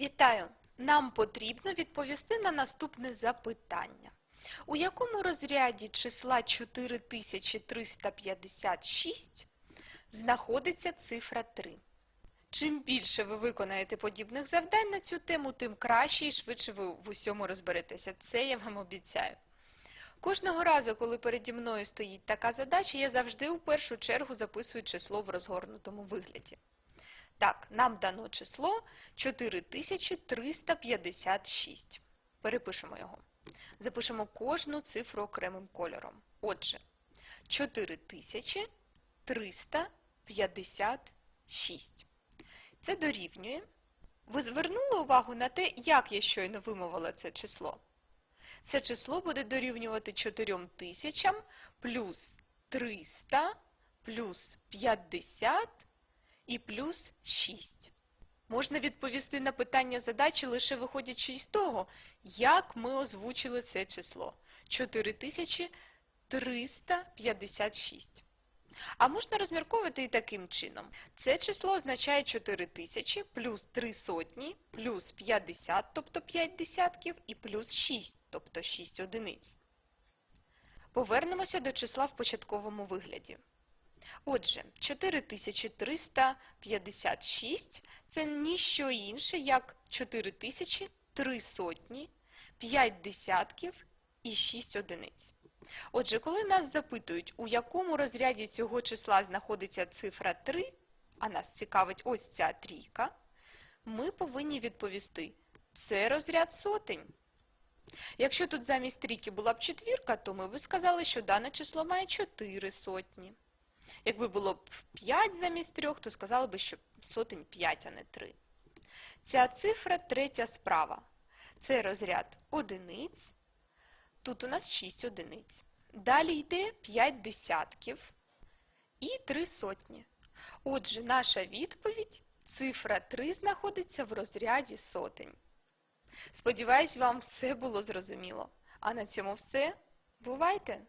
Вітаю! Нам потрібно відповісти на наступне запитання. У якому розряді числа 4356 знаходиться цифра 3? Чим більше ви виконаєте подібних завдань на цю тему, тим краще і швидше ви в усьому розберетеся. Це я вам обіцяю. Кожного разу, коли переді мною стоїть така задача, я завжди у першу чергу записую число в розгорнутому вигляді. Так, нам дано число 4356. Перепишемо його. Запишемо кожну цифру окремим кольором. Отже, 4356. Це дорівнює. Ви звернули увагу на те, як я щойно вимовила це число? Це число буде дорівнювати 4000 плюс 300 плюс 50 і плюс 6. Можна відповісти на питання задачі лише виходячи із того, як ми озвучили це число 4356. А можна розмірковувати і таким чином. Це число означає 4000 плюс 3 сотні, плюс 50, тобто 5 десятків, і плюс 6, тобто 6 одиниць. Повернемося до числа в початковому вигляді. Отже, 4356 – це ніщо інше, як 4003 сотні, 5 десятків і 6 одиниць. Отже, коли нас запитують, у якому розряді цього числа знаходиться цифра 3, а нас цікавить ось ця трійка, ми повинні відповісти – це розряд сотень. Якщо тут замість трійки була б четвірка, то ми б сказали, що дане число має 4 сотні. Якби було б 5 замість 3, то сказали б, що сотень 5, а не 3. Ця цифра третя справа. Це розряд одиниць. Тут у нас 6 одиниць. Далі йде 5 десятків і 3 сотні. Отже, наша відповідь цифра 3 знаходиться в розряді сотень. Сподіваюсь, вам все було зрозуміло. А на цьому все. Бувайте!